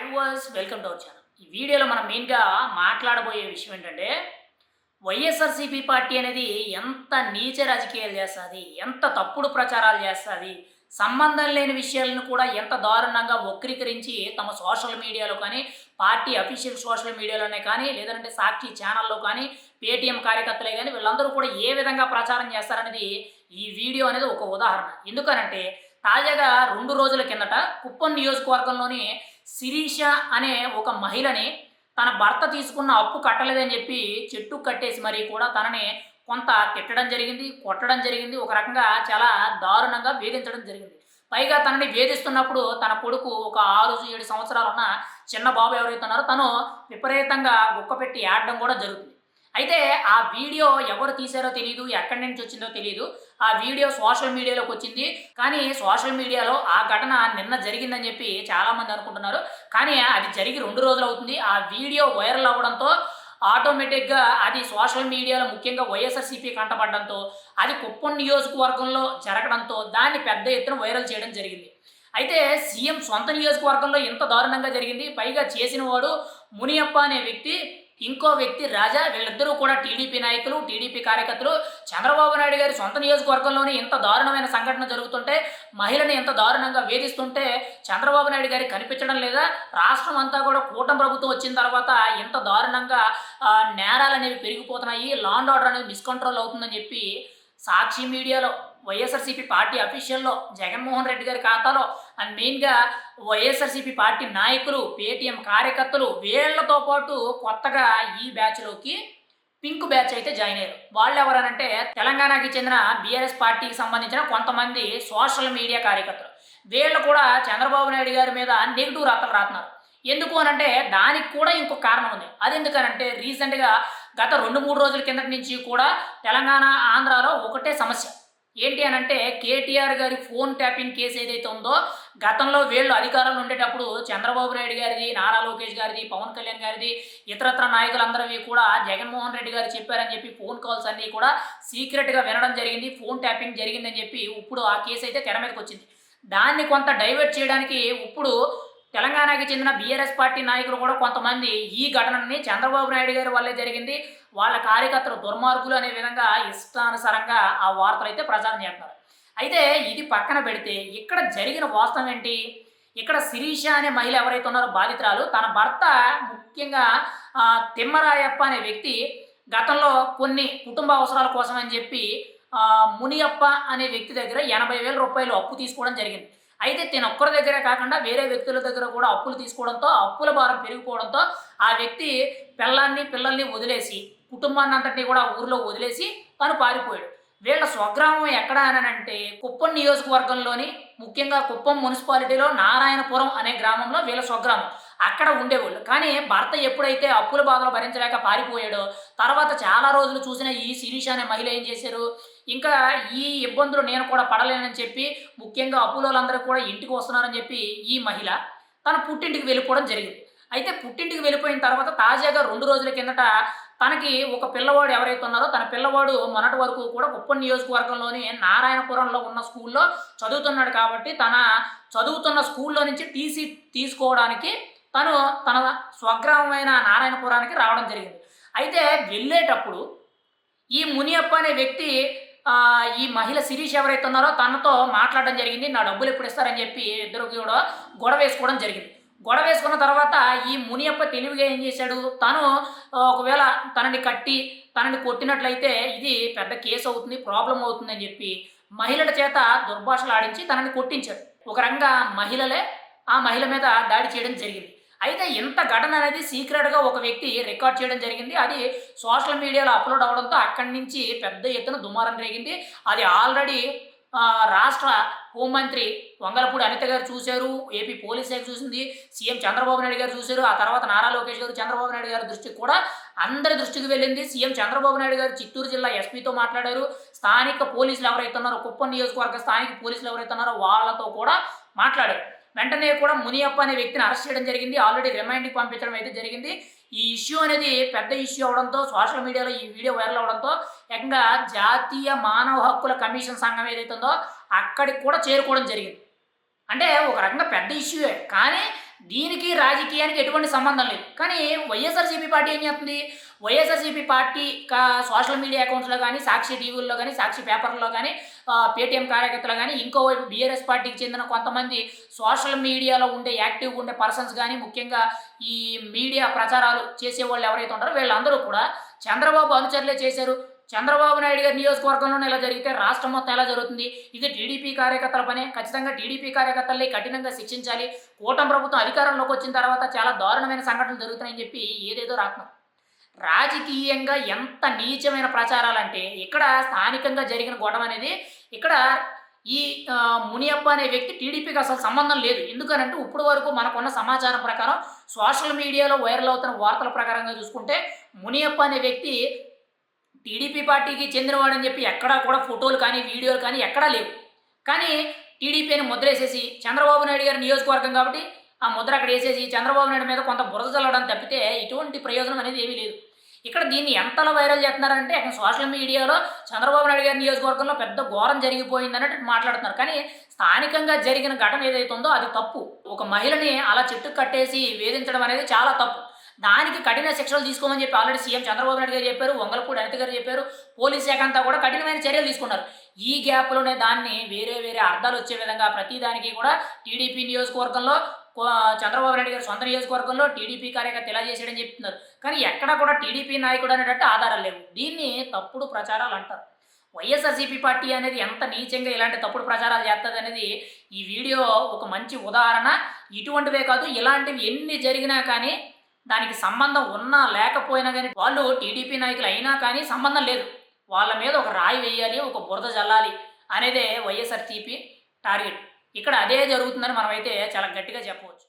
Hi guys welcome to our channel ఈ వీడియోలో మనం మెయిన్గా మాట్లాడబోయే విషయం ఏంటంటే వైఎస్ఆర్సీపీ పార్టీ అనేది ఎంత నీచ రాజకీయాలు చేస్తుంది ఎంత తప్పుడు ప్రచారాలు చేస్తుంది సంబంధం లేని విషయాలను కూడా ఎంత దారుణంగా వక్రీకరించి తమ సోషల్ మీడియాలో కానీ పార్టీ అఫీషియల్ సోషల్ మీడియాలోనే కానీ లేదంటే సాక్షి ఛానల్లో కానీ పేటీఎం కార్యకర్తలే కానీ వీళ్ళందరూ కూడా ఏ విధంగా ప్రచారం చేస్తారనేది ఈ వీడియో అనేది ఒక ఉదాహరణ. ఎందుకనంటే తాజాగా రెండు రోజుల కిందట కుప్పం నియోజకవర్గంలోని శిరీష అనే ఒక మహిళని తన భర్త తీసుకున్న అప్పు కట్టలేదని చెప్పి చెట్టు కట్టేసి మరి కూడా తనని కొంత తిట్టడం జరిగింది కొట్టడం జరిగింది. ఒక రకంగా చాలా దారుణంగా వేధించడం జరిగింది. పైగా తనని వేధిస్తున్నప్పుడు తన కొడుకు ఒక ఆరు ఏడు సంవత్సరాలు ఉన్న చిన్న బాబు ఎవరైతే ఉన్నారో తను విపరీతంగా గుక్క పెట్టి ఆడడం కూడా జరుగుతుంది. అయితే ఆ వీడియో ఎవరు తీశారో తెలియదు ఎక్కడి నుంచి వచ్చిందో తెలియదు ఆ వీడియో సోషల్ మీడియాలోకి వచ్చింది. కానీ సోషల్ మీడియాలో ఆ ఘటన నిన్న జరిగిందని చెప్పి చాలామంది అనుకుంటున్నారు. కానీ అది జరిగి రెండు రోజులు అవుతుంది. ఆ వీడియో వైరల్ అవ్వడంతో ఆటోమేటిక్గా అది సోషల్ మీడియాలో ముఖ్యంగా వైఎస్ఆర్సీపీ కంటపడడంతో అది కుప్పం నియోజకవర్గంలో జరగడంతో దాన్ని పెద్ద ఎత్తున వైరల్ చేయడం జరిగింది. అయితే సీఎం సొంత నియోజకవర్గంలో ఇంత దారుణంగా జరిగింది. పైగా చేసిన వాడు మునియప్ప అనే వ్యక్తి ఇంకో వ్యక్తి రాజా వీళ్ళిద్దరూ కూడా టీడీపీ నాయకులు టీడీపీ కార్యకర్తలు. చంద్రబాబు నాయుడు గారి సొంత నియోజకవర్గంలోనే ఇంత దారుణమైన సంఘటన జరుగుతుంటే మహిళని ఎంత దారుణంగా వేధిస్తుంటే చంద్రబాబు నాయుడు గారికి కనిపించడం లేదా? రాష్ట్రం అంతా కూడా కూటమి ప్రభుత్వం వచ్చిన తర్వాత ఇంత దారుణంగా నేరాలు అనేవి పెరిగిపోతున్నాయి. లాండ్ ఆర్డర్ అనేది మిస్కంట్రోల్ అవుతుందని చెప్పి సాక్షి మీడియాలో వైఎస్ఆర్సీపీ పార్టీ అఫీషియల్లో జగన్మోహన్ రెడ్డి గారి ఖాతాలో. అండ్ మెయిన్గా వైఎస్ఆర్సీపీ పార్టీ నాయకులు పేటీఎం కార్యకర్తలు వీళ్ళతో పాటు కొత్తగా ఈ బ్యాచ్లోకి పింక్ బ్యాచ్ అయితే జాయిన్ అయ్యారు. వాళ్ళు ఎవరనంటే తెలంగాణకి చెందిన బీఆర్ఎస్ పార్టీకి సంబంధించిన కొంతమంది సోషల్ మీడియా కార్యకర్తలు. వీళ్ళు కూడా చంద్రబాబు నాయుడు గారి మీద నెగిటివ్ రాతలు రాస్తున్నారు ఎందుకు అనంటే దానికి కూడా ఇంకొక కారణం ఉంది. అది ఎందుకనంటే రీసెంట్గా గత రెండు మూడు రోజుల కిందటి నుంచి కూడా తెలంగాణ ఆంధ్రాలో ఒకటే సమస్య. ఏంటి అని అంటే కేటీఆర్ గారి ఫోన్ ట్యాపింగ్ కేసు ఏదైతే ఉందో గతంలో వీళ్ళు అధికారంలో ఉండేటప్పుడు చంద్రబాబు నాయుడు గారిది నారా లోకేష్ గారిది పవన్ కళ్యాణ్ గారిది ఇతరత్ర నాయకులందరివి కూడా జగన్మోహన్ రెడ్డి గారు చెప్పారని చెప్పి ఫోన్ కాల్స్ అన్నీ కూడా సీక్రెట్గా వినడం జరిగింది ఫోన్ ట్యాపింగ్ జరిగిందని చెప్పి ఇప్పుడు ఆ కేసు అయితే తెర మీదకి వచ్చింది. దాన్ని కొంత డైవర్ట్ చేయడానికి ఇప్పుడు తెలంగాణకి చెందిన బీఆర్ఎస్ పార్టీ నాయకులు కూడా కొంతమంది ఈ ఘటనని చంద్రబాబు నాయుడు గారి వల్లే జరిగింది. వాళ్ళ కార్యకర్తలు దుర్మార్గులు అనే విధంగా ఇష్టానుసారంగా ఆ వార్తలు అయితే ప్రచారం చేస్తున్నారు. అయితే ఇది పక్కన పెడితే ఇక్కడ జరిగిన వాస్తవం ఏంటి? ఇక్కడ శిరీష అనే మహిళ ఎవరైతే ఉన్నారో బాధితురాలు తన భర్త ముఖ్యంగా తిమ్మరాయప్ప అనే వ్యక్తి గతంలో కొన్ని కుటుంబ అవసరాల కోసం అని చెప్పి మునియప్ప అనే వ్యక్తి దగ్గర ఎనభై వేల రూపాయలు అప్పు తీసుకోవడం జరిగింది. అయితే తిన ఒక్కరి దగ్గరే కాకుండా వేరే వ్యక్తుల దగ్గర కూడా అప్పులు తీసుకోవడంతో అప్పుల భారం పెరిగిపోవడంతో ఆ వ్యక్తి పిల్లల్ని పిల్లల్ని వదిలేసి కుటుంబాన్ని అంతటినీ కూడా ఊర్లో వదిలేసి తను పారిపోయాడు. వీళ్ళ స్వగ్రామం ఎక్కడ అనంటే కుప్పం నియోజకవర్గంలోని ముఖ్యంగా కుప్పం మున్సిపాలిటీలో నారాయణపురం అనే గ్రామంలో వీళ్ళ స్వగ్రామం. అక్కడ ఉండేవాళ్ళు. కానీ భర్త ఎప్పుడైతే అప్పుల బాధలు భరించలేక పారిపోయాడో తర్వాత చాలా రోజులు చూసిన ఈ శిరీష అనే మహిళ ఏం చేశారు? ఇంకా ఈ ఇబ్బందులు నేను కూడా పడలేనని చెప్పి ముఖ్యంగా అప్పులోళ్ళందరూ కూడా ఇంటికి వస్తున్నారని చెప్పి ఈ మహిళ తన పుట్టింటికి వెళ్ళిపోవడం జరిగింది. అయితే పుట్టింటికి వెళ్ళిపోయిన తర్వాత తాజాగా రెండు రోజుల కిందట తనకి ఒక పిల్లవాడు ఎవరైతే ఉన్నారో తన పిల్లవాడు మొన్నటి వరకు కూడా కుప్పం నియోజకవర్గంలోని నారాయణపురంలో ఉన్న స్కూల్లో చదువుతున్నాడు కాబట్టి తన చదువుతున్న స్కూల్లో నుంచి టీసీ తీసుకోవడానికి తను తన స్వగ్రామమైన నారాయణపురానికి రావడం జరిగింది. అయితే వెళ్ళేటప్పుడు ఈ మునియప్ప అనే వ్యక్తి ఈ మహిళ శిరీష్ ఎవరైతే ఉన్నారో తనతో మాట్లాడడం జరిగింది. నా డబ్బులు ఎప్పుడు ఇస్తారని చెప్పి ఇద్దరు కూడా గొడవ వేసుకోవడం జరిగింది. గొడవ వేసుకున్న తర్వాత ఈ మునియప్ప తెలివిగా ఏం చేశాడు? తను ఒకవేళ తనని కట్టి తనని కొట్టినట్లయితే ఇది పెద్ద కేసు అవుతుంది ప్రాబ్లం అవుతుందని చెప్పి మహిళల చేత దుర్భాషలు ఆడించి తనని కొట్టించాడు. ఒక రంగా మహిళలే ఆ మహిళ మీద దాడి చేయడం జరిగింది. అయితే ఇంత ఘటన అనేది సీక్రెట్గా ఒక వ్యక్తి రికార్డ్ చేయడం జరిగింది. అది సోషల్ మీడియాలో అప్లోడ్ అవడంతో అక్కడి నుంచి పెద్ద ఎత్తున దుమారం రేగింది. అది ఆల్రెడీ రాష్ట్ర హోంమంత్రి వంగలపూడి అనిత గారు చూశారు. ఏపీ పోలీస్ శాఖ చూసింది. సీఎం చంద్రబాబు నాయుడు గారు చూశారు. ఆ తర్వాత నారా లోకేష్ గారు చంద్రబాబు నాయుడు గారి దృష్టికి కూడా అందరి దృష్టికి వెళ్ళింది. సీఎం చంద్రబాబు నాయుడు గారు చిత్తూరు జిల్లా ఎస్పీతో మాట్లాడారు. స్థానిక పోలీసులు ఎవరైతే ఉన్నారో కుప్పం నియోజకవర్గ స్థానిక పోలీసులు ఎవరైతే ఉన్నారో వాళ్ళతో కూడా మాట్లాడారు. వెంటనే కూడా మునియప్ప అనే వ్యక్తిని అరెస్ట్ చేయడం జరిగింది. ఆల్రెడీ రిమైండ్కి పంపించడం అయితే జరిగింది. ఈ ఇష్యూ అనేది పెద్ద ఇష్యూ అవడంతో సోషల్ మీడియాలో ఈ వీడియో వైరల్ అవడంతో ఏకంగా జాతీయ మానవ హక్కుల కమిషన్ సంఘం ఏదైతే ఉందో అక్కడికి కూడా చేరుకోవడం జరిగింది. అంటే ఒక రకంగా పెద్ద ఇష్యూయే కానీ దీనికి రాజకీయానికి ఎటువంటి సంబంధం లేదు. కానీ వైఎస్ఆర్సీపీ పార్టీ ఏం చేస్తుంది? వైఎస్ఆర్సీపీ పార్టీ కా సోషల్ మీడియా అకౌంట్స్లో కానీ సాక్షి టీవీల్లో కానీ సాక్షి పేపర్లో కానీ పేటీఎం కార్యకర్తలు కానీ ఇంకోవైపు బీఆర్ఎస్ పార్టీకి చెందిన కొంతమంది సోషల్ మీడియాలో ఉండే యాక్టివ్గా ఉండే పర్సన్స్ కానీ ముఖ్యంగా ఈ మీడియా ప్రచారాలు చేసే వాళ్ళు ఎవరైతే ఉంటారో వీళ్ళందరూ కూడా చంద్రబాబు అనుచరులే చేశారు. చంద్రబాబు నాయుడు గారి నియోజకవర్గంలోనే ఇలా జరిగితే రాష్ట్రం మొత్తం ఎలా జరుగుతుంది? ఇది టీడీపీ కార్యకర్తల పనే. ఖచ్చితంగా టీడీపీ కార్యకర్తల్ని కఠినంగా శిక్షించాలి. కూటమి ప్రభుత్వం అధికారంలోకి వచ్చిన తర్వాత చాలా దారుణమైన సంఘటనలు జరుగుతున్నాయని చెప్పి ఏదేదో రాత్నం రాజకీయంగా ఎంత నీచమైన ప్రచారాలంటే ఇక్కడ స్థానికంగా జరిగిన గొడవ అనేది ఇక్కడ ఈ మునియప్ప అనే వ్యక్తి టీడీపీకి అసలు సంబంధం లేదు. ఎందుకనంటే ఇప్పుడు వరకు మనకున్న సమాచారం ప్రకారం సోషల్ మీడియాలో వైరల్ అవుతున్న వార్తల ప్రకారంగా చూసుకుంటే మునియప్ప అనే వ్యక్తి టీడీపీ పార్టీకి చెందినవాడని చెప్పి ఎక్కడా కూడా ఫోటోలు కానీ వీడియోలు కానీ ఎక్కడా లేవు. కానీ టీడీపీని ముద్ర వేసేసి చంద్రబాబు నాయుడు గారి నియోజకవర్గం కాబట్టి ఆ ముద్ర అక్కడ వేసేసి చంద్రబాబు నాయుడు మీద కొంత బురద చల్లడం తప్పితే ఇటువంటి ప్రయోజనం అనేది ఏమీ లేదు. ఇక్కడ దీన్ని ఎంతలా వైరల్ చేస్తున్నారంటే అక్కడ సోషల్ మీడియాలో చంద్రబాబు నాయుడు గారి నియోజకవర్గంలో పెద్ద ఘోరం జరిగిపోయింది అన్నట్టు మాట్లాడుతున్నారు. కానీ స్థానికంగా జరిగిన ఘటన ఏదైతే ఉందో అది తప్పు. ఒక మహిళని అలా చెట్టు కట్టేసి వేధించడం అనేది చాలా తప్పు. దానికి కఠిన శిక్షలు తీసుకోమని చెప్పి ఆల్రెడీ సీఎం చంద్రబాబు నాయుడు గారు చెప్పారు వంగలపూడి అనిత గారు చెప్పారు పోలీస్ శాఖ అంతా కూడా కఠినమైన చర్యలు తీసుకున్నారు. ఈ గ్యాప్లోనే దాన్ని వేరే వేరే అర్థాలు వచ్చే విధంగా ప్రతిదానికి కూడా టీడీపీ నియోజకవర్గంలో చంద్రబాబు నాయుడు గారి సొంత నియోజకవర్గంలో టీడీపీ కార్యకర్త ఇలా చేసాడని చెప్తున్నారు. కానీ ఎక్కడ కూడా టీడీపీ నాయకుడు అనేటట్టు ఆధారాలు లేవు. దీన్ని తప్పుడు ప్రచారాలు అంటారు. వైఎస్ఆర్సీపీ పార్టీ అనేది ఎంత నీచంగా ఇలాంటి తప్పుడు ప్రచారాలు చేస్తుంది అనేది ఈ వీడియో ఒక మంచి ఉదాహరణ. ఇటువంటివే కాదు ఇలాంటివి ఎన్ని జరిగినా కానీ దానికి సంబంధం ఉన్నా లేకపోయినా కానీ వాళ్ళు టీడీపీ నాయకులు అయినా కానీ సంబంధం లేదు. వాళ్ళ మీద ఒక రాయి వేయాలి ఒక బురద జల్లాలి అనేదే వైఎస్ఆర్టీపీ టార్గెట్. ఇక్కడ అదే జరుగుతుందని మనమైతే చాలా గట్టిగా చెప్పవచ్చు.